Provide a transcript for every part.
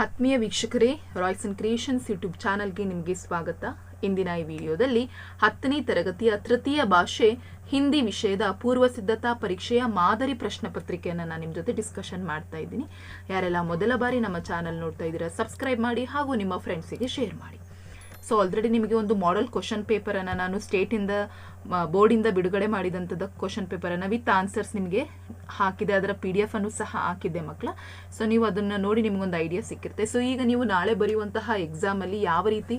ಆತ್ಮೀಯ ವೀಕ್ಷಕರೇ Royce and creations YouTube ಚಾನಲ್ಗೆ ನಿಮಗೆ ಸ್ವಾಗತ. ಇಂದಿನ ಈ ವಿಡಿಯೋದಲ್ಲಿ ಹತ್ತನೇ ತರಗತಿಯ ತೃತೀಯ ಭಾಷೆ ಹಿಂದಿ ವಿಷಯದ ಪೂರ್ವ ಸಿದ್ಧತಾ ಪರೀಕ್ಷೆಯ ಮಾದರಿ ಪ್ರಶ್ನೆ ಪತ್ರಿಕೆಯನ್ನು ನಾನು ನಿಮ್ಮ ಜೊತೆ ಡಿಸ್ಕಷನ್ ಮಾಡ್ತಾ ಇದ್ದೀನಿ. ಯಾರೆಲ್ಲ ಮೊದಲ ಬಾರಿ ನಮ್ಮ ಚಾನಲ್ ನೋಡ್ತಾ ಇದ್ದೀರಾ ಸಬ್ಸ್ಕ್ರೈಬ್ ಮಾಡಿ ಹಾಗೂ ನಿಮ್ಮ ಫ್ರೆಂಡ್ಸಿಗೆ ಶೇರ್ ಮಾಡಿ. ಸೊ ಆಲ್ರೆಡಿ ನಿಮಗೆ ಒಂದು ಮಾಡಲ್ ಕ್ವಶನ್ ಪೇಪರನ್ನು ನಾನು ಸ್ಟೇಟಿಂದ ಬೋರ್ಡಿಂದ ಬಿಡುಗಡೆ ಮಾಡಿದಂಥದ್ದು ಕ್ವಶನ್ ಪೇಪರನ್ನು ವಿತ್ ಆನ್ಸರ್ಸ್ ನಿಮಗೆ ಹಾಕಿದೆ. ಅದರ ಪಿ ಡಿ ಎಫನ್ನು ಸಹ ಹಾಕಿದ್ದೆ ಮಕ್ಕಳ ಸೊ ನೀವು ಅದನ್ನು ನೋಡಿ ನಿಮಗೊಂದು ಐಡಿಯಾ ಸಿಕ್ಕಿರುತ್ತೆ. ಸೊ ಈಗ ನೀವು ನಾಳೆ ಬರೆಯುವಂತಹ ಎಕ್ಸಾಮಲ್ಲಿ ಯಾವ ರೀತಿ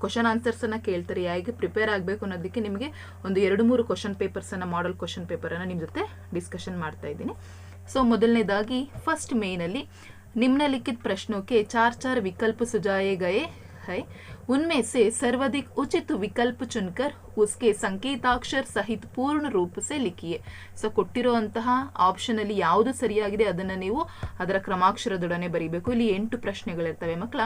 ಕ್ವಶನ್ ಆನ್ಸರ್ಸನ್ನು ಕೇಳ್ತಾರೆ, ಹೇಗೆ ಪ್ರಿಪೇರ್ ಆಗಬೇಕು ಅನ್ನೋದಕ್ಕೆ ನಿಮಗೆ ಒಂದು ಎರಡು ಮೂರು ಕ್ವಶನ್ ಪೇಪರ್ಸನ್ನು ಮಾಡಲ್ ಕ್ವಶನ್ ಪೇಪರನ್ನು ನಿಮ್ಮ ಜೊತೆ ಡಿಸ್ಕಷನ್ ಮಾಡ್ತಾ ಇದ್ದೀನಿ. ಸೊ ಮೊದಲನೇದಾಗಿ ಫಸ್ಟ್ ಮೇನಲ್ಲಿ ನಿಮ್ನ ಲಿಖಿತ ಪ್ರಶ್ನೋಕೆ ಚಾರ್ ಚಾರ್ ವಿಕಲ್ಪ ಸುಜಾಯೇ ಗಯೇ हैं उनमें से सर्वाधिक उचित विकल्प चुनकर उसके ಸಂಕೇತಾಕ್ಷರ ಸಹಿತ ಪೂರ್ಣ ರೂಪ ಸೆ ಲಿಖಿಯೆ ಸೊ ಕೊಟ್ಟಿರುವಂತಹ ಆಪ್ಷನ್ ಅಲ್ಲಿ ಯಾವುದು ಸರಿಯಾಗಿದೆ ಅದನ್ನ ನೀವು ಅದರ ಕ್ರಮಾಕ್ಷರದೊಡನೆ ಬರೀಬೇಕು ಇಲ್ಲಿ ಎಂಟು ಪ್ರಶ್ನೆಗಳಿರ್ತವೆ ಮಕ್ಕಳ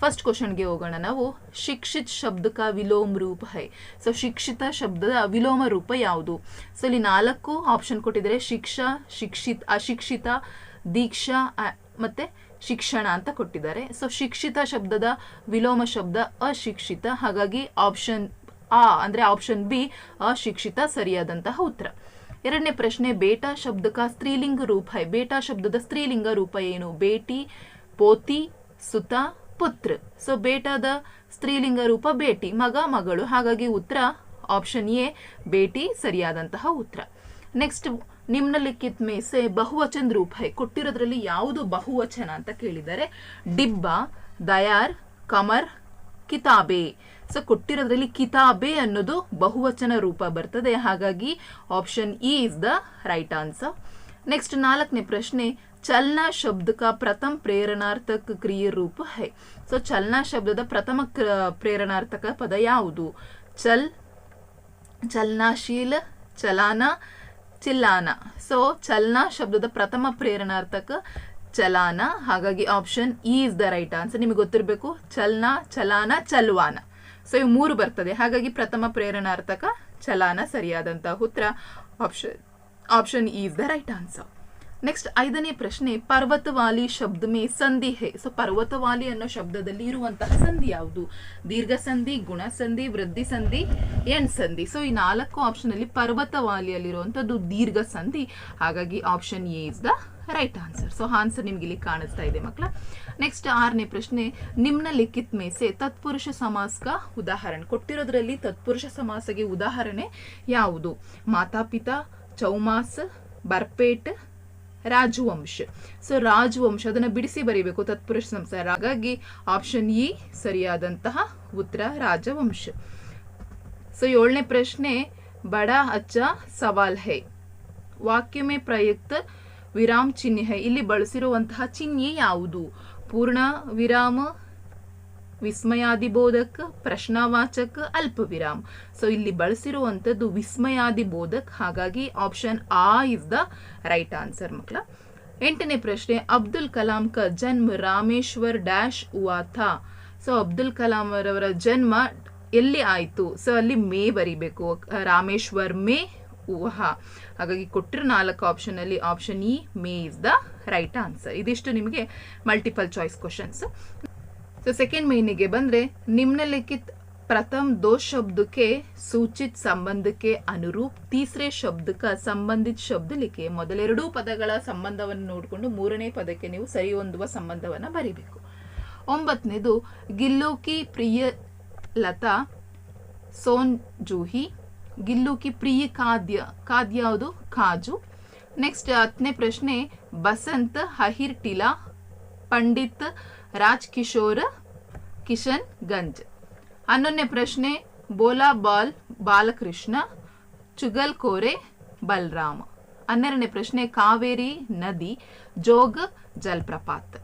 ಫಸ್ಟ್ ಕ್ವಶನ್ಗೆ ಹೋಗೋಣ ನಾವು ಶಿಕ್ಷಿತ್ ಶಬ್ದಕ ವಿಲೋಮ ರೂಪ ಹೈ ಸೊ ಶಿಕ್ಷಿತ ಶಬ್ದದ ವಿಲೋಮ ರೂಪ ಯಾವುದು ಸೊ ಇಲ್ಲಿ ನಾಲ್ಕು ಆಪ್ಷನ್ ಕೊಟ್ಟಿದ್ದಾರೆ ಶಿಕ್ಷಾ ಶಿಕ್ಷಿತ್ ಅಶಿಕ್ಷಿತ ದೀಕ್ಷಾ ಅ- ಮತ್ತೆ ಶಿಕ್ಷಣ ಅಂತ ಕೊಟ್ಟಿದ್ದಾರೆ. ಸೊ ಶಿಕ್ಷಿತ ಶಬ್ದದ ವಿಲೋಮ ಶಬ್ದ ಅಶಿಕ್ಷಿತ. ಹಾಗಾಗಿ ಆಪ್ಷನ್ ಆ ಅಂದ್ರೆ ಆಪ್ಷನ್ ಬಿ ಅಶಿಕ್ಷಿತ ಸರಿಯಾದಂತಹ ಉತ್ತರ. ಎರಡನೇ ಪ್ರಶ್ನೆ, ಬೇಟಾ ಶಬ್ದಕ ಸ್ತ್ರೀಲಿಂಗ ರೂಪ. ಬೇಟಾ ಶಬ್ದದ ಸ್ತ್ರೀಲಿಂಗ ರೂಪ ಏನು? ಬೇಟಿ, ಪೋತಿ, ಸುತ, ಪುತ್ರ. ಸೊ ಬೇಟಾದ ಸ್ತ್ರೀಲಿಂಗ ರೂಪ ಬೇಟಿ, ಮಗ, ಮಗಳು. ಹಾಗಾಗಿ ಉತ್ತರ ಆಪ್ಷನ್ ಎ ಬೇಟಿ, ಸರಿಯಾದಂತಹ ಉತ್ತರ. ನೆಕ್ಸ್ಟ್ ನಿಮ್ನಲಿಖಿತ್ ಮೇಸೆ ಬಹುವಚನ ರೂಪ ಹೈ. ಕೊಟ್ಟಿರೋದ್ರಲ್ಲಿ ಯಾವುದು ಬಹುವಚನ ಅಂತ ಕೇಳಿದ್ದಾರೆ. ಡಿಬ್ಬ, ದಯಾರ್, ಕಮರ್, ಕಿತಾಬೆ. ಸೊ ಕೊಟ್ಟಿರೋದ್ರಲ್ಲಿ ಕಿತಾಬೆ ಅನ್ನೋದು ಬಹುವಚನ ರೂಪ ಬರ್ತದೆ. ಹಾಗಾಗಿ option E is the right answer next ನಾಲ್ಕನೇ ಪ್ರಶ್ನೆ, ಚಲನಾ ಶಬ್ದಕ ಪ್ರಥಮ ಪ್ರೇರಣಾರ್ಥಕ ಕ್ರಿಯೆ ರೂಪ ಹೈ. ಸೊ ಚಲನಾ ಶಬ್ದದ ಪ್ರಥಮ ಪ್ರೇರಣಾರ್ಥಕ ಪದ ಯಾವುದು? ಚಲ್, ಚಲನಾಶೀಲ, ಚಲಾನ ಚಿಲ್ಲಾನ ಸೊ ಚಲನ ಶಬ್ದದ ಪ್ರಥಮ ಪ್ರೇರಣಾರ್ಥಕ ಚಲಾನ. ಹಾಗಾಗಿ option E is the right answer ನಿಮಗೆ ಗೊತ್ತಿರಬೇಕು, ಚಲನ, ಚಲಾನ, ಚಲ್ವಾನ. ಸೊ ಇವು ಮೂರು ಬರ್ತದೆ. ಹಾಗಾಗಿ ಪ್ರಥಮ ಪ್ರೇರಣಾರ್ಥಕ ಚಲಾನ ಸರಿಯಾದಂತಹ ಉತ್ತರ. Option option E is the right answer next ಐದನೇ ಪ್ರಶ್ನೆ, ಪರ್ವತವಾಲಿ ಶಬ್ದ ಮೇ ಸಂಧಿ ಹೇ. ಸೊ ಪರ್ವತವಾಲಿ ಅನ್ನೋ ಶಬ್ದದಲ್ಲಿ ಇರುವಂತಹ ಸಂಧಿ ಯಾವುದು? ದೀರ್ಘ ಸಂಧಿ, ಗುಣ ಸಂಧಿ, ವೃದ್ಧಿ ಸಂಧಿ, ಎಣ್ ಸಂಧಿ. ಸೊ ಈ ನಾಲ್ಕು ಆಪ್ಷನ್ ಅಲ್ಲಿ ಪರ್ವತವಾಲಿಯಲ್ಲಿರುವಂತದ್ದು ದೀರ್ಘ ಸಂಧಿ. ಹಾಗಾಗಿ option A is the right answer so answer ನಿಮ್ಗೆ ಇಲ್ಲಿ ಕಾಣಿಸ್ತಾ ಇದೆ ಮಕ್ಕಳ. ನೆಕ್ಸ್ಟ್ ಆರನೇ ಪ್ರಶ್ನೆ, ನಿಮ್ನ ಲಿಖಿತ್ ಮೇಸೆ ತತ್ಪುರುಷ ಸಮಾಸಕ ಉದಾಹರಣೆ. ಕೊಟ್ಟಿರೋದ್ರಲ್ಲಿ ತತ್ಪುರುಷ ಸಮಾಸಗೆ ಉದಾಹರಣೆ ಯಾವುದು? ಮಾತಾಪಿತಾ, ಚೌಮಾಸ್, ಬರ್ಪೇಟ್ ರಾಜವಂಶ ಸೊ ರಾಜವಂಶ ಅದನ್ನ ಬಿಡಿಸಿ ಬರೀಬೇಕು, ತತ್ಪುರುಷ ಸಂಸಾರ. ಹಾಗಾಗಿ ಆಪ್ಷನ್ ಇ ಸರಿಯಾದಂತಹ ಉತ್ತರ ರಾಜವಂಶ ಸೊ ಏಳನೇ ಪ್ರಶ್ನೆ, ಬಡ, ಅಚ್ಚ, ಸವಾಲ್ ಹೈ. ವಾಕ್ಯ ಮೇ ಪ್ರಯುಕ್ತ ವಿರಾಮ್ ಚಿಹ್ನೆ ಹೈ. ಇಲ್ಲಿ ಬಳಸಿರುವಂತಹ ಚಿಹ್ನೆ ಯಾವುದು? ಪೂರ್ಣ, ವಿರಾಮ ವಿಸ್ಮಯಾದಿಬೋಧಕ್, ಪ್ರಶ್ನಾವಾಚಕ ಅಲ್ಪ ವಿರಾಮ್ ಸೊ ಇಲ್ಲಿ ಬಳಸಿರುವಂಥದ್ದು ವಿಸ್ಮಯಾದಿಬೋಧಕ್, ಹಾಗಾಗಿ ಆಪ್ಷನ್ ಆ ಇಸ್ ದ ರೈಟ್ ಆನ್ಸರ್ ಮಕ್ಕಳ. ಎಂಟನೇ ಪ್ರಶ್ನೆ, ಅಬ್ದುಲ್ ಕಲಾಂ ಕ ಜನ್ಮ ರಾಮೇಶ್ವರ್ ಡ್ಯಾಶ್ ಉವಾಥ. ಸೊ ಅಬ್ದುಲ್ ಕಲಾಂ ಅವರವರ ಜನ್ಮ ಎಲ್ಲಿ ಆಯಿತು? ಸೊ ಅಲ್ಲಿ ಮೇ ಬರಿಬೇಕು. ರಾಮೇಶ್ವರ್ ಮೇ ಊಹ ಹಾಗಾಗಿ ಕೊಟ್ಟಿರೋ ನಾಲ್ಕು ಆಪ್ಷನ್ ಅಲ್ಲಿ ಆಪ್ಷನ್ ಇ ಮೇ ಇಸ್ ದ ರೈಟ್ ಆನ್ಸರ್ ಇದಿಷ್ಟು ನಿಮಗೆ multiple choice questions तो सेकेंड महीने के बंदरे निम्नलिखित प्रथम दो शब्द के सूचित संबंध के ಅನುರೂಪ್ ತೀಸರೆ ಶಬ್ದಕ ಸಂಬಂಧಿತ ಶಬ್ದ ಲಿಖೆ ಮೊದಲೆರಡೂ ಪದಗಳ ಸಂಬಂಧವನ್ನು ನೋಡಿಕೊಂಡು ಮೂರನೇ ಪದಕ್ಕೆ ನೀವು ಸರಿ ಹೊಂದುವ ಸಂಬಂಧವನ್ನ ಬರೀಬೇಕು ಒಂಬತ್ತನೇದು ಗಿಲ್ಲೋಕಿ ಪ್ರಿಯ ಲತಾ ಸೋನ್ ಜೂಹಿ ಗಿಲ್ಲುಕಿ ಪ್ರಿಯ ಖಾದ್ಯ ಖಾದ್ಯ ಯಾವುದು ಕಾಜು ನೆಕ್ಸ್ಟ್ ಹತ್ತನೇ ಪ್ರಶ್ನೆ ಬಸಂತ್ ಹಹಿರ್ ಟಿಲಾ ಪಂಡಿತ್ ರಾಜ್ ಕಿಶೋರ್ ಕಿಶನ್ ಗಂಜ್. ಹನ್ನೊಂದನೇ ಪ್ರಶ್ನೆ, ಬೋಲಾ ಬಾಲ್, ಬಾಲಕೃಷ್ಣ, ಚುಗಲ್ ಕೋರೆ, ಬಲರಾಮ್. ಹನ್ನೆರಡನೇ ಪ್ರಶ್ನೆ, ಕಾವೇರಿ ನದಿ, ಜೋಗ, ಜಲಪ್ರಪಾತ್.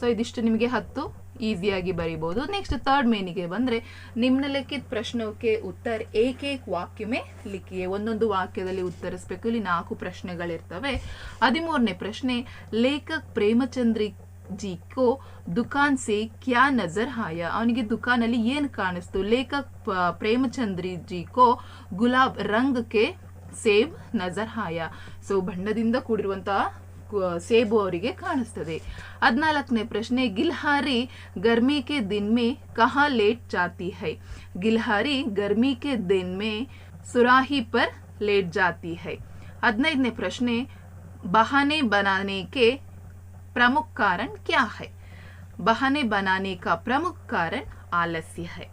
ಸೊ ಇದಿಷ್ಟು ನಿಮಗೆ ಹತ್ತು, ಈಸಿಯಾಗಿ ಬರೀಬಹುದು ನೆಕ್ಸ್ಟ್ ಥರ್ಡ್ ಮೇನಿಗೆ ಬಂದ್ರೆ, ನಿಮ್ನಲಿಖಿತ ಪ್ರಶ್ನಕ್ಕೆ ಉತ್ತರ, ಏಕೇಕ್ ವಾಕ್ಯಮೇ ಲಿಖಿಯೆ ಒಂದೊಂದು ವಾಕ್ಯದಲ್ಲಿ ಉತ್ತರಿಸ್ಬೇಕು. ಇಲ್ಲಿ ನಾಲ್ಕು ಪ್ರಶ್ನೆಗಳಿರ್ತವೆ. ಹದಿಮೂರನೇ ಪ್ರಶ್ನೆ, ಲೇಖಕ್ ಪ್ರೇಮಚಂದ್ರಿ ಜಿ ಕೋ ದುಕಾನ್ ಸೆ ಕ್ಯಾ ನಜರ್ ಹಾಯ ಅವನಿಗೆ ದುಕಾನಲ್ಲಿ ಏನು ಕಾಣಿಸ್ತು ಲೇಖಕ್ ಪ- ಪ್ರೇಮಚಂದ್ರಿ ಜಿ ಕೋ ಗುಲಾಬ್ ರಂಗ್ ಕೆ ಸೇಬ್ ನಜರ್ ಹಾಯ ಸೊ ಬಣ್ಣದಿಂದ ಕೂಡಿರುವಂತಹ ಕು- ಸೇಬು ಅವರಿಗೆ ಕಾಣಿಸ್ತದೆ. ಹದಿನಾಲ್ಕನೇ ಪ್ರಶ್ನೆ, ಗಿಲ್ಹಾರಿ ಗರ್ಮಿ ಕೆ ದಿನ್ ಮೇ ಕಹಾ ಲೇಟ್ ಜಾತಿ ಹೈ? ಗಿಲ್ಹಾರಿ ಗರ್ಮಿ ಕೆ ದಿನ್ ಮೇ ಸುರಾಹಿ ಪರ್ ಲೇಟ್ ಜಾತಿ ಹೈ? ಹದಿನೈದನೇ ಪ್ರಶ್ನೆ, ಬಹಾನೆ ಬನಾನೆ ಕೆ प्रमुख कारण क्या है बहाने बनाने का प्रमुख कारण आलस्य है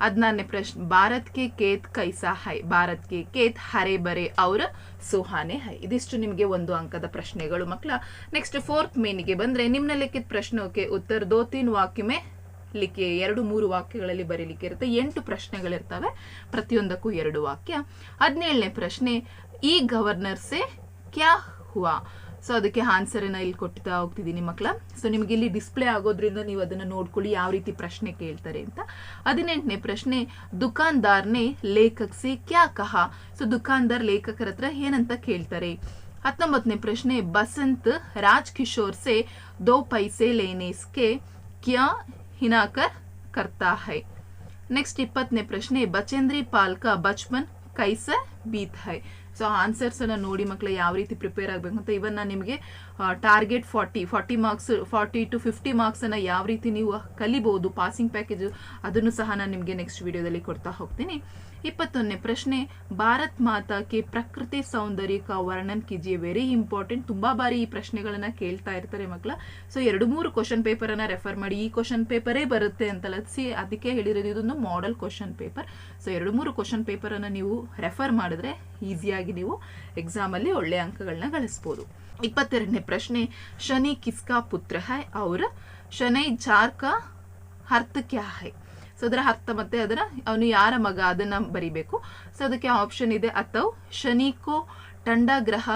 ಹದಿನಾರನೇ ಪ್ರಶ್ನೆ Bharat K ಕೇತ್ ಕೈಸಾ high Bharat K ಕೇತ್ ಹರೆ ಬರೆ ಅವರ ಸುಹಾನೆ ಹೈ ಇದಿಷ್ಟು ನಿಮಗೆ ಒಂದು ಅಂಕದ ಪ್ರಶ್ನೆಗಳು ಮಕ್ಕಳ ನೆಕ್ಸ್ಟ್ ಫೋರ್ತ್ ಮೇನಿಗೆ ಬಂದ್ರೆ ನಿಮ್ನಲಿಖಿತ ಪ್ರಶ್ನೋಕೆ ಉತ್ತರ ದೋ ತೀನ್ ವಾಕ್ಯ ಮೇ ಲಿಖಿ ಎರಡು ಮೂರು ವಾಕ್ಯಗಳಲ್ಲಿ ಬರೀಲಿಕ್ಕೆ ಇರುತ್ತೆ ಎಂಟು ಪ್ರಶ್ನೆಗಳಿರ್ತವೆ ಪ್ರತಿಯೊಂದಕ್ಕೂ ಎರಡು ವಾಕ್ಯ ಹದಿನೇಳನೇ ಪ್ರಶ್ನೆ ಈ ಗವರ್ನರ್ ಸೆ ಕ್ಯಾ ಹುವಾ ಸೊ ಅದಕ್ಕೆ ಆನ್ಸರನ್ನ ಇಲ್ಲಿ ಕೊಡ್ತಾ ಹೋಗ್ತಿದ್ದೀನಿ ಮಕ್ಕಳ. ಸೊ ನಿಮಗೆ ಇಲ್ಲಿ ಡಿಸ್ಪ್ಲೇ ಆಗೋದ್ರಿಂದ ನೀವು ಅದನ್ನು ನೋಡ್ಕೊಳ್ಳಿ, ಯಾವ ರೀತಿ ಪ್ರಶ್ನೆ ಕೇಳ್ತಾರೆ ಅಂತ. ಹದಿನೆಂಟನೇ ಪ್ರಶ್ನೆ, ದುಕಾನ್ದಾರ್ನೇ ಲೇಖಕ್ ಸೆ ಕ್ಯಾ ಕಹ? ಸೊ ದುಕಾನ್ದಾರ್ ಲೇಖಕರ ಹತ್ರ ಏನಂತ ಕೇಳ್ತಾರೆ? ಹತ್ತೊಂಬತ್ತನೇ ಪ್ರಶ್ನೆ, ಬಸಂತ್ ರಾಜ್ ಕಿಶೋರ್ ಸೆ ದೋ ಪೈಸೆ ಲೇನೇಸ್ಕೆ ಕ್ಯಾ ಹಿನಾಕರ್ ಕರ್ತಾ ಹೈ? ನೆಕ್ಸ್ಟ್ ಇಪ್ಪತ್ತನೇ ಪ್ರಶ್ನೆ, ಬಚೇಂದ್ರಿ ಪಾಲ್ಕ ಬಚ್ಪನ್ ಕೈಸ ಬೀತ್ ಹೈ? ಸೊ ಆನ್ಸರ್ಸ್ ಅನ್ನ ನೋಡಿ ಮಕ್ಕಳು ಯಾವ ರೀತಿ ಪ್ರಿಪೇರ್ ಆಗಬೇಕು ಅಂತ ಇವನ್ ನಾನು ನಿಮಗೆ target forty forty marks forty to fifty marks ಅನ್ನ ಯಾವ ರೀತಿ ನೀವು ಕಲಿಬಹುದು ಪಾಸಿಂಗ್ ಪ್ಯಾಕೇಜ್ ಅದನ್ನು ಸಹ ನಾನು ನಿಮಗೆ ನೆಕ್ಸ್ಟ್ ವಿಡಿಯೋದಲ್ಲಿ ಕೊಡ್ತಾ ಹೋಗ್ತೀನಿ. ಇಪ್ಪತ್ತೊಂದನೇ ಪ್ರಶ್ನೆ, ಭಾರತ್ ಮಾತಾ ಕೆ ಪ್ರಕೃತಿ ಸೌಂದರ್ಯಕ ವರ್ಣನ್ ಕಿಜಿ ವೆರಿ ಇಂಪಾರ್ಟೆಂಟ್ ತುಂಬಾ ಬಾರಿ ಈ ಪ್ರಶ್ನೆಗಳನ್ನ ಕೇಳ್ತಾ ಇರ್ತಾರೆ ಮಕ್ಕಳ. ಸೊ ಎರಡು ಮೂರು ಕ್ವಶನ್ ಪೇಪರ್ ಅನ್ನ ರೆಫರ್ ಮಾಡಿ. ಈ ಕ್ವಶನ್ ಪೇಪರೇ ಬರುತ್ತೆ ಅಂತ ಸಿ ಅದಕ್ಕೆ ಹೇಳಿರೋದು ಇದೊಂದು ಮಾಡೆಲ್ ಕ್ವಶನ್ ಪೇಪರ್ ಸೊ ಎರಡು ಮೂರು ಕ್ವಶನ್ ಪೇಪರ್ ಅನ್ನ ನೀವು ರೆಫರ್ ಮಾಡಿದ್ರೆ ಈಸಿಯಾಗಿ ನೀವು ಎಕ್ಸಾಮ್ ಅಲ್ಲಿ ಒಳ್ಳೆ ಅಂಕಗಳನ್ನ ಗಳಿಸ್ಬೋದು. ಇಪ್ಪತ್ತೆರಡನೇ ಪ್ರಶ್ನೆ, ಶನಿ ಕಿಸ್ಕಾ ಪುತ್ರ ಹೈ? ಅವರ ಶನೈ ಜಾರ್ಕ ಅರ್ಥ ಕ್ಯಾ ಹೈ? ಸೊ ಅದರ ಅರ್ಥ ಮತ್ತೆ ಅದರ ಅವನು ಯಾರ ಮಗ ಅದನ್ನ ಬರಿಬೇಕು. ಸೊ ಅದಕ್ಕೆ ಆಪ್ಷನ್ ಇದೆ ಅಥವ್ ಶನಿಕೋ ಟಂಡ ಗ್ರಹ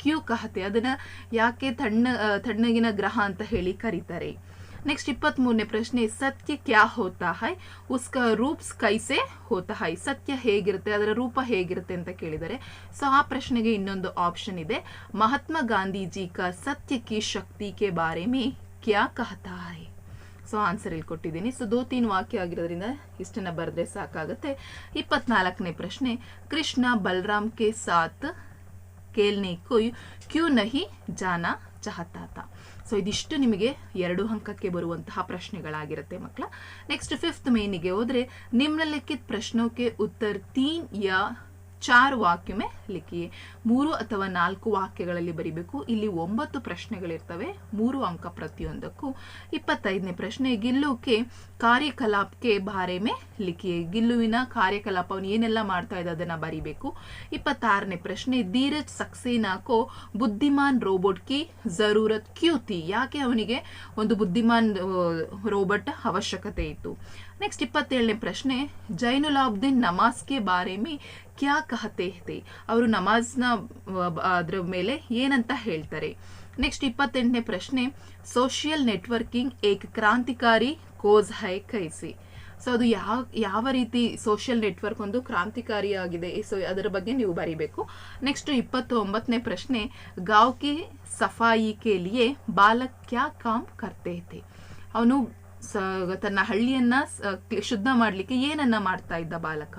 ಕ್ಯೂ ಕಹತೆ. ಅದನ್ನ ಯಾಕೆ ತಣ್ಣ ತಣ್ಣಗಿನ ಗ್ರಹ ಅಂತ ಹೇಳಿ ಕರೀತಾರೆ. ನೆಕ್ಸ್ಟ್ ಇಪ್ಪತ್ತ್ ಮೂರನೇ ಪ್ರಶ್ನೆ, ಸತ್ಯ ಕ್ಯಾ ಹೋತಾ ಹೈ? ಉಸ್ಕ ರೂಪ್ಸ್ ಕೈಸೆ ಹೋತಾ ಹೈ? ಸತ್ಯ ಹೇಗಿರುತ್ತೆ? ಅದರ ರೂಪ ಹೇಗಿರುತ್ತೆ ಅಂತ ಕೇಳಿದರೆ, ಸೊ, ಆ ಪ್ರಶ್ನೆಗೆ ಇನ್ನೊಂದು ಆಪ್ಷನ್ ಇದೆ. ಮಹಾತ್ಮ ಗಾಂಧೀಜಿ ಕ ಸತ್ಯ ಕಿ ಶಕ್ತಿ ಕೆ ಬಾರೆ ಮೇ ಕ್ಯಾ ಕಹತಾ ಹೈ? ಸೊ ಆನ್ಸರ್ ಇಲ್ಲಿ ಕೊಟ್ಟಿದ್ದೀನಿ. ಸೊ ದೋ ತೀನ್ ವಾಕ್ಯ ಆಗಿರೋದ್ರಿಂದ ಇಷ್ಟನ್ನ ಬರೆದ್ರೆ ಸಾಕಾಗುತ್ತೆ. ಇಪ್ಪತ್ನಾಲ್ಕನೇ ಪ್ರಶ್ನೆ. ಕೃಷ್ಣ ಬಲರಾಮ್ ಕೆ ಸಾತ್ ಕೇಲ್ನೆ ಕೊಯ್ ಕ್ಯೂ ನಹಿ ಜಾನ ಚಾಹತಾತ. ಸೊ ಇದಿಷ್ಟು ನಿಮಗೆ ಎರಡು ಅಂಕಕ್ಕೆ ಬರುವಂತಹ ಪ್ರಶ್ನೆಗಳಾಗಿರುತ್ತೆ ಮಕ್ಕಳ ನೆಕ್ಸ್ಟ್ ಫಿಫ್ತ್ ಮೇನಿಗೆ ಹೋದ್ರೆ, ನಿಮ್ನಲಿಖಿತ ಪ್ರಶ್ನೋಕೆ ಉತ್ತರ ತೀನ್ ಯಾ ಚಾರ್ ವಾಕ್ಯಮೆ ಲಿಖಿ, ಮೂರು ಅಥವಾ ನಾಲ್ಕು ವಾಕ್ಯಗಳಲ್ಲಿ ಬರಿಬೇಕು. ಇಲ್ಲಿ ಒಂಬತ್ತು ಪ್ರಶ್ನೆಗಳಿರ್ತವೆ, ಮೂರು ಅಂಕ ಪ್ರತಿಯೊಂದಕ್ಕೂ. ಇಪ್ಪತ್ತೈದನೇ ಪ್ರಶ್ನೆ ಗಿಲ್ಲುಕ್ಕೆ ಕಾರ್ಯಕಲಾಪಕ್ಕೆ ಬಾರೆ ಮೇ ಲಿಖಿಯೇ ಗಿಲ್ಲುವಿನ ಕಾರ್ಯಕಲಾಪ ಏನೆಲ್ಲ ಮಾಡ್ತಾ ಇದ್ದ ಅದನ್ನ ಬರಿಬೇಕು. ಇಪ್ಪತ್ತಾರನೇ ಪ್ರಶ್ನೆ, ಧೀರಜ್ ಸಕ್ಸೇನಾಕೋ ಬುದ್ಧಿಮಾನ್ ರೋಬೋಟ್ ಕಿ ಜರೂರತ್ ಕ್ಯೂತಿ ಯಾಕೆ ಅವನಿಗೆ ಒಂದು ಬುದ್ಧಿಮಾನ್ ರೋಬೋಟ್ ಅವಶ್ಯಕತೆ ಇತ್ತು? ನೆಕ್ಸ್ಟ್ ಇಪ್ಪತ್ತೇಳನೇ ಪ್ರಶ್ನೆ ಜೈನುಲಾಬ್ದಿನ್ ನಮಾಜ್ಗೆ ಬಾರೆ ಮೇ ಕ್ಯಾ ಕಹತೆ ತೆ ಅವರು ನಮಾಜ್ನ ಅದ್ರ ಮೇಲೆ ಏನಂತ ಹೇಳ್ತಾರೆ? ನೆಕ್ಸ್ಟ್ ಇಪ್ಪತ್ತೆಂಟನೇ ಪ್ರಶ್ನೆ. ಸೋಷಿಯಲ್ ನೆಟ್ವರ್ಕಿಂಗ್ ಏಕ್ ಕ್ರಾಂತಿಕಾರಿ ಕೋಸ್ ಹೈ ಕೈಸಿ. ಸೊ ಅದು ಯಾವ ಯಾವ ರೀತಿ ಸೋಷಿಯಲ್ ನೆಟ್ವರ್ಕ್ ಒಂದು ಕ್ರಾಂತಿಕಾರಿಯಾಗಿದೆ ಸೊ ಅದರ ಬಗ್ಗೆ ನೀವು ಬರೀಬೇಕು. ನೆಕ್ಸ್ಟ್ ಇಪ್ಪತ್ತು ಒಂಬತ್ತನೇ ಪ್ರಶ್ನೆ. ಗಾವ್ಕಿ ಸಫಾಯಿ ಕೇಲಿಯೇ ಲಿಯೆ ಬಾಲಕ್ ಕ್ಯಾ ಕಾಮ್ ಕರ್ತೆ ಇದೆ ಅವನು ಸ- ತನ್ನ ಹಳ್ಳಿಯನ್ನ ಶುದ್ಧ ಮಾಡಲಿಕ್ಕೆ ಏನನ್ನ ಮಾಡ್ತಾ ಇದ್ದ ಬಾಲಕ?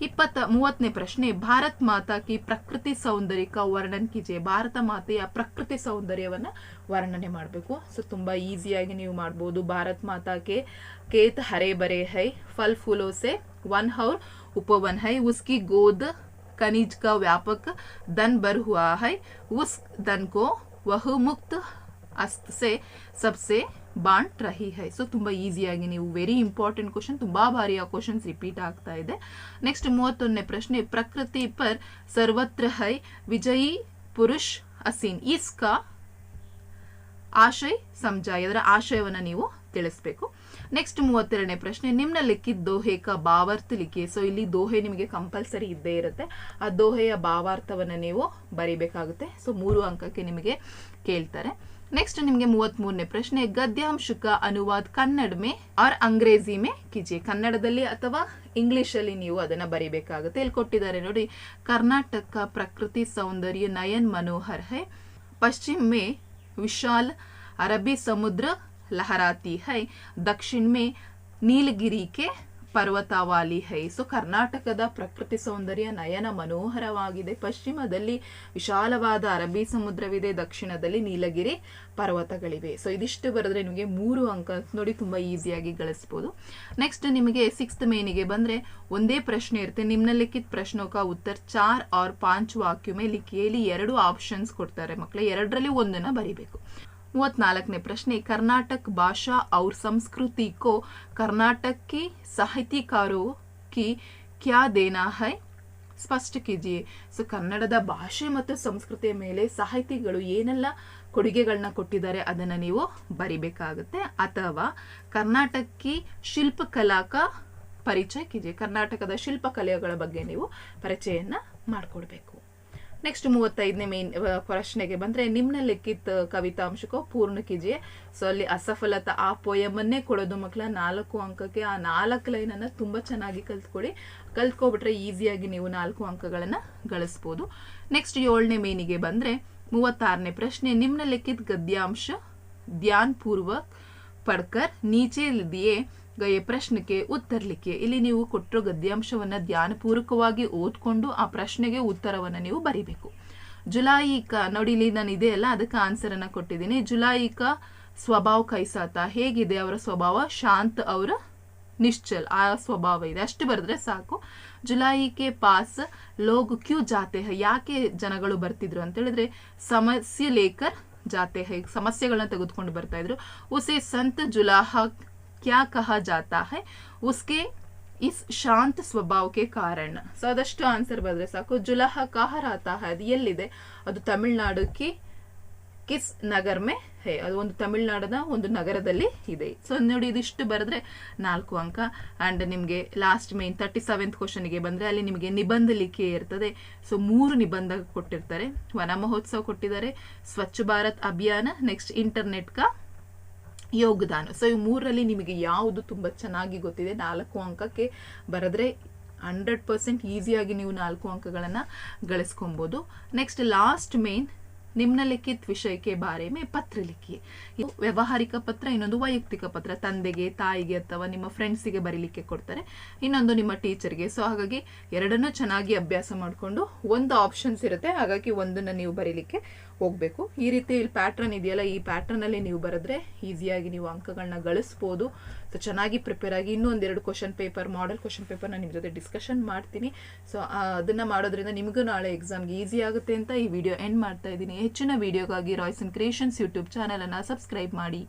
ಇಪ್ಪತ್ತ ಮೂವತ್ತನೇ ಪ್ರಶ್ನೆ ಭಾರತ್ ಮಾತಾ ಕಿ ಪ್ರಕೃತಿ ಸೌಂದರ್ಯಕ ವರ್ಣನ್ ಕಿಜೆ ಭಾರತ ಮಾತೆಯ ಪ್ರಕೃತಿ ಸೌಂದರ್ಯವನ್ನ ವರ್ಣನೆ ಮಾಡಬೇಕು ಸೊ ತುಂಬಾ ಈಸಿಯಾಗಿ ನೀವು ಮಾಡ್ಬೋದು ಭಾರತ್ ಮಾತಾಕ್ಕೆ ಕೇತ್ ಹರೆ ಬರೆ ಹೈ ಫಲ್ ಫೂಲೋ ಸೆ ಒನ್ ಹೌರ್ उपवन है उसकी गोद खनिज का व्यापक धन भर हुआ है उस धन को वह मुक्त ಅಸ್ತ್ ಸೆ ಸಬ್ಸೆ ಬಾಂಟ್ ರಹಿ ಹೈ. ಸೊ ತುಂಬಾ ಈಸಿಯಾಗಿ ನೀವು ವೆರಿ ಇಂಪಾರ್ಟೆಂಟ್ ಕ್ವಶನ್ ತುಂಬಾ ಬಾರಿ ಆ ಕ್ವಶನ್ಸ್ ರಿಪೀಟ್ ಆಗ್ತಾ ಇದೆ. ನೆಕ್ಸ್ಟ್ ಮೂವತ್ತೊಂದನೇ ಪ್ರಶ್ನೆ, ಪ್ರಕೃತಿ ಪರ್ ಸರ್ವತ್ರ ಹೈ, ವಿಜಯಿ, ಪುರುಷ್, ಅಸೀನ್. ಇಸ್ಕಾ, ಆಶಯ, ಸಂಜಾಯ್, ಅದರ ಆಶಯವನ್ನು ನೀವು ತಿಳಿಸ್ಬೇಕು. ನೆಕ್ಸ್ಟ್ ಮೂವತ್ತೆರಡನೇ ಪ್ರಶ್ನೆ ನಿಮ್ನ ಲಿಖಿತ್ ದೋಹೆ ಕ ಭಾವಾರ್ಥ ಲಿಖಿ. ಸೊ ಇಲ್ಲಿ ದೋಹೆ ನಿಮಗೆ ಕಂಪಲ್ಸರಿ ಇದ್ದೇ ಇರುತ್ತೆ. ಆ ದೋಹೆಯ ಭಾವಾರ್ಥವನ್ನು ನೀವು ಬರಿಬೇಕಾಗುತ್ತೆ. ಸೊ ಮೂರು ಅಂಕಕ್ಕೆ ನಿಮಗೆ ಕೇಳ್ತಾರೆ. ನೆಕ್ಸ್ಟ್ ನಿಮಗೆ ಮೂವತ್ಮೂರನೇ ಪ್ರಶ್ನೆ, ಗದ್ಯಾಂಶಕ ಅನುವಾದ ಕನ್ನಡ ಮೇ, ಆರ್ ಅಂಗ್ರೇಜಿ ಮೇ, ಕಿಜಿ ಕನ್ನಡದಲ್ಲಿ ಅಥವಾ ಇಂಗ್ಲಿಷಲ್ಲಿ ನೀವು ಅದನ್ನು ಬರಿಬೇಕಾಗುತ್ತೆ. ಇಲ್ಲಿ ಕೊಟ್ಟಿದ್ದಾರೆ ನೋಡಿ, ಕರ್ನಾಟಕ ಪ್ರಕೃತಿ ಸೌಂದರ್ಯ ನಯನ್ ಮನೋಹರ್ ಹೈ, ಪಶ್ಚಿಮ ಮೇ, ವಿಶಾಲ್ ಅರಬ್ಬಿ ಸಮುದ್ರ ಲಹರಾತಿ ಹೈ, ದಕ್ಷಿಣ ಮೇ, ನೀಲಗಿರಿ ಕೆ ಪರ್ವತಾವಾಲಿ ಹೈ ಸೊ ಕರ್ನಾಟಕದ ಪ್ರಕೃತಿ ಸೌಂದರ್ಯ ನಯನ ಮನೋಹರವಾಗಿದೆ. ಪಶ್ಚಿಮದಲ್ಲಿ ವಿಶಾಲವಾದ ಅರಬ್ಬಿ ಸಮುದ್ರವಿದೆ, ದಕ್ಷಿಣದಲ್ಲಿ ನೀಲಗಿರಿ ಪರ್ವತಗಳಿವೆ. ಸೊ ಇದಿಷ್ಟು ಬರೆದ್ರೆ ನಿಮಗೆ ಮೂರು ಅಂಕ ನೋಡಿ ತುಂಬ ಈಸಿಯಾಗಿ ಗಳಿಸ್ಬೋದು. ನೆಕ್ಸ್ಟ್ ನಿಮಗೆ ಸಿಕ್ಸ್ತ್ ಮೇನಿಗೆ ಬಂದರೆ ಒಂದೇ ಪ್ರಶ್ನೆ ಇರುತ್ತೆ. ನಿಮ್ಮನ್ನ ಲಿಖಿತ್ ಪ್ರಶ್ನೋಕ ಉತ್ತರ್ ಚಾರ್ ಆರ್ ಪಾಂಚ್ ವಾಕ್ಯುಮೆ ಲಿಖಿಯಲ್ಲಿ ಎರಡು ಆಪ್ಷನ್ಸ್ ಕೊಡ್ತಾರೆ ಮಕ್ಕಳು. ಎರಡರಲ್ಲಿ ಒಂದನ್ನು ಬರಿಬೇಕು. ಮೂವತ್ನಾಲ್ಕನೇ ಪ್ರಶ್ನೆ, ಕರ್ನಾಟಕ ಭಾಷಾ ಔರ್ ಸಂಸ್ಕೃತಿ ಕೋ ಕರ್ನಾಟಕಕ್ಕೆ ಸಾಹಿತ್ಯಕಾರೋ ಕಿ ಕ್ಯಾ ದೇನಾ ಹೈ? ಸ್ಪಷ್ಟ ಕಿಜಿಯೇ. ಸೊ, ಕನ್ನಡದ ಭಾಷೆ ಮತ್ತು ಸಂಸ್ಕೃತಿಯ ಮೇಲೆ ಸಾಹಿತಿಗಳು ಏನೆಲ್ಲ ಕೊಡುಗೆಗಳನ್ನ ಕೊಟ್ಟಿದ್ದಾರೆ ಅದನ್ನು ನೀವು ಬರಿಬೇಕಾಗುತ್ತೆ. ಅಥವಾ ಕರ್ನಾಟಕಕ್ಕೆ ಶಿಲ್ಪಕಲಾಕ ಪರಿಚಯ ಕಿಜಿ ಕರ್ನಾಟಕದ ಶಿಲ್ಪಕಲೆಗಳ ಬಗ್ಗೆ ನೀವು ಪರಿಚಯನ ಮಾಡಿಕೊಡ್ಬೇಕು. ನೆಕ್ಸ್ಟ್ ಮೂವತ್ತೈದನೇ ಮೇನ್ ಪ್ರಶ್ನೆಗೆ ಬಂದರೆ ಬಂದ್ರೆ ಲಿಖಿತ್ ಕವಿತಾಂಶಕ್ಕೋ ಪೂರ್ಣ ಕಿಜಿ ಸೊ ಅಲ್ಲಿ ಅಸಫಲತಾ, ಆ ಪೋಯಮನ್ನೇ ಕೊಡೋದು ಮಕ್ಕಳ ನಾಲ್ಕು ಅಂಕಕ್ಕೆ, ಆ ನಾಲ್ಕು ಲೈನನ್ನು ತುಂಬ ಚೆನ್ನಾಗಿ ಕಲ್ತ್ಕೊಳ್ಳಿ ಕಲ್ತ್ಕೊಬಿಟ್ರೆ ಈಸಿಯಾಗಿ ನೀವು ನಾಲ್ಕು ಅಂಕಗಳನ್ನು ಗಳಿಸ್ಬೋದು. ನೆಕ್ಸ್ಟ್ ಏಳನೇ ಮೇನಿಗೆ ಬಂದರೆ ಮೂವತ್ತಾರನೇ ಪ್ರಶ್ನೆ ನಿಮ್ನಲಿಖಿತ ಗದ್ಯಾಂಶ, ಧ್ಯಾನ್ ಪೂರ್ವಕ್, ಪಡ್ಕರ್, ನೀಚೆ ದಿಯೇ ಗಯೆ ಪ್ರಶ್ನೆಗೆ ಉತ್ತರಲಿಕ್ಕೆ. ಇಲ್ಲಿ ನೀವು ಕೊಟ್ಟಿರೋ ಗದ್ಯಾಂಶವನ್ನು ಧ್ಯಾನಪೂರ್ವಕವಾಗಿ ಓದ್ಕೊಂಡು ಆ ಪ್ರಶ್ನೆಗೆ ಉತ್ತರವನ್ನು ನೀವು ಬರಿಬೇಕು. ಜುಲಾಯಿಕ, ನೋಡಿ ಇಲ್ಲಿ ನಾನು ಇದೆ ಅಲ್ಲ, ಅದಕ್ಕೆ ಆನ್ಸರ್ ಅನ್ನ ಕೊಟ್ಟಿದ್ದೀನಿ. ಜುಲಾಯಿಕ ಸ್ವಭಾವ ಕೈಸಾತ. ಹೇಗಿದೆ ಅವರ ಸ್ವಭಾವ? ಶಾಂತ್ ಅವರ ನಿಶ್ಚಲ್. ಆ ಸ್ವಭಾವ ಇದೆ. ಅಷ್ಟು ಬರೆದ್ರೆ ಸಾಕು. ಜುಲಾಯಿಕೆ ಪಾಸ್, ಲೋಗ್ ಕ್ಯೂ ಜಾತೆ ಯಾಕೆ ಜನಗಳು ಬರ್ತಿದ್ರು ಅಂತ ಹೇಳಿದ್ರೆ, ಸಮಸ್ಯೆ ಲೇಖರ್ ಜಾತೆ ಸಮಸ್ಯೆಗಳನ್ನ ತೆಗೆದುಕೊಂಡು ಬರ್ತಾ ಇದ್ರು. ಉಸೆ ಸಂತ ಜುಲಾಹ ಕ್ಯಾ जाता है? उसके ಇಸ್ ಶಾಂತ ಸ್ವಭಾವಕ್ಕೆ ಕಾರಣ ಸೊ ಅದಷ್ಟು ಆನ್ಸರ್ ಬಂದರೆ ಸಾಕು ಜುಲಹ ಕಹ ರಾತಾ ಹೈ ಅದು ಎಲ್ಲಿದೆ ಅದು ತಮಿಳ್ನಾಡು ಕಿ ಕಿಸ್ ನಗರ್ ಮೇ ಹೇ ಅದು ಒಂದು ತಮಿಳ್ನಾಡಿನ ಒಂದು ನಗರದಲ್ಲಿ ಇದೆ ಸೊ ನೋಡಿ ಇದಿಷ್ಟು ಬರೆದ್ರೆ ನಾಲ್ಕು ಅಂಕ ಆ್ಯಂಡ್ ನಿಮಗೆ ಲಾಸ್ಟ್ ಮೇನ್ ತರ್ಟಿ ಸೆವೆಂತ್ ಕ್ವಶನ್ಗೆ ಬಂದರೆ ಅಲ್ಲಿ ನಿಮಗೆ ನಿಬಂಧಲಿಕೆ ಇರ್ತದೆ. ಸೊ ಮೂರು ನಿಬಂಧ ಕೊಟ್ಟಿರ್ತಾರೆ. ವನ ಮಹೋತ್ಸವ ಕೊಟ್ಟಿದ್ದಾರೆ. ಸ್ವಚ್ಛ ಭಾರತ್ ಅಭಿಯಾನ ನೆಕ್ಸ್ಟ್ ಇಂಟರ್ನೆಟ್ ಕಾ ಯೋಗದಾನ. ಸೊ ಈ ಮೂರರಲ್ಲಿ ನಿಮಗೆ ಯಾವುದು ತುಂಬ ಚೆನ್ನಾಗಿ ಗೊತ್ತಿದೆ, ನಾಲ್ಕು ಅಂಕಕ್ಕೆ ಬರೆದ್ರೆ ಹಂಡ್ರೆಡ್ ಪರ್ಸೆಂಟ್ ಈಸಿಯಾಗಿ ನೀವು ನಾಲ್ಕು ಅಂಕಗಳನ್ನು ಗಳಿಸ್ಕೊಬೋದು. ನೆಕ್ಸ್ಟ್ ಲಾಸ್ಟ್ ಮೇನ್ ನಿಮ್ನಲಿಖಿತ ವಿಷಯಕ್ಕೆ ಬಾರೆ ಮೇ ಪತ್ರ ಲಿಖಿ. ಇದು ವ್ಯಾವಹಾರಿಕ ಪತ್ರ, ಇನ್ನೊಂದು ವೈಯಕ್ತಿಕ ಪತ್ರ. ತಂದೆಗೆ, ತಾಯಿಗೆ ಅಥವಾ ನಿಮ್ಮ ಫ್ರೆಂಡ್ಸಿಗೆ ಬರೀಲಿಕ್ಕೆ ಕೊಡ್ತಾರೆ. ಇನ್ನೊಂದು ನಿಮ್ಮ ಟೀಚರ್ಗೆ ಸೊ ಹಾಗಾಗಿ ಎರಡನ್ನೂ ಚೆನ್ನಾಗಿ ಅಭ್ಯಾಸ ಮಾಡಿಕೊಂಡು ಒಂದು ಆಪ್ಷನ್ಸ್ ಇರುತ್ತೆ. ಹಾಗಾಗಿ ಒಂದನ್ನು ನೀವು ಬರೀಲಿಕ್ಕೆ ಹೋಗಬೇಕು. ಈ ರೀತಿ ಇಲ್ಲಿ ಪ್ಯಾಟ್ರನ್ ಇದೆಯಲ್ಲ, ಈ ಪ್ಯಾಟ್ರನಲ್ಲಿ ನೀವು ಬರೆದ್ರೆ ಈಸಿಯಾಗಿ ನೀವು ಅಂಕಗಳನ್ನ ಗಳಿಸ್ಬೋದು. ಸೊ ಚೆನ್ನಾಗಿ ಪ್ರಿಪೇರ್ ಆಗಿ ಇನ್ನೂ ಒಂದೆರಡು question paper model question paper ನಾನು ನಿಮ್ಮ ಜೊತೆ ಡಿಸ್ಕಷನ್ ಮಾಡ್ತೀನಿ. ಸೊ ಅದನ್ನು ಮಾಡೋದ್ರಿಂದ ನಿಮಗೂ ನಾಳೆ ಎಕ್ಸಾಮ್ಗೆ ಈಸಿ ಆಗುತ್ತೆ ಅಂತ ಈ ವಿಡಿಯೋ ಎಂಡ್ ಮಾಡ್ತಾ ಇದ್ದೀನಿ. ಹೆಚ್ಚಿನ ವಿಡಿಯೋಗಾಗಿ ರಾಯ್ಸನ್ ಕ್ರಿಯೇಷನ್ಸ್ ಯೂಟ್ಯೂಬ್ ಚಾನಲನ್ನು ಸಬ್ಸ್ಕ್ರೈಬ್ ಮಾಡಿ.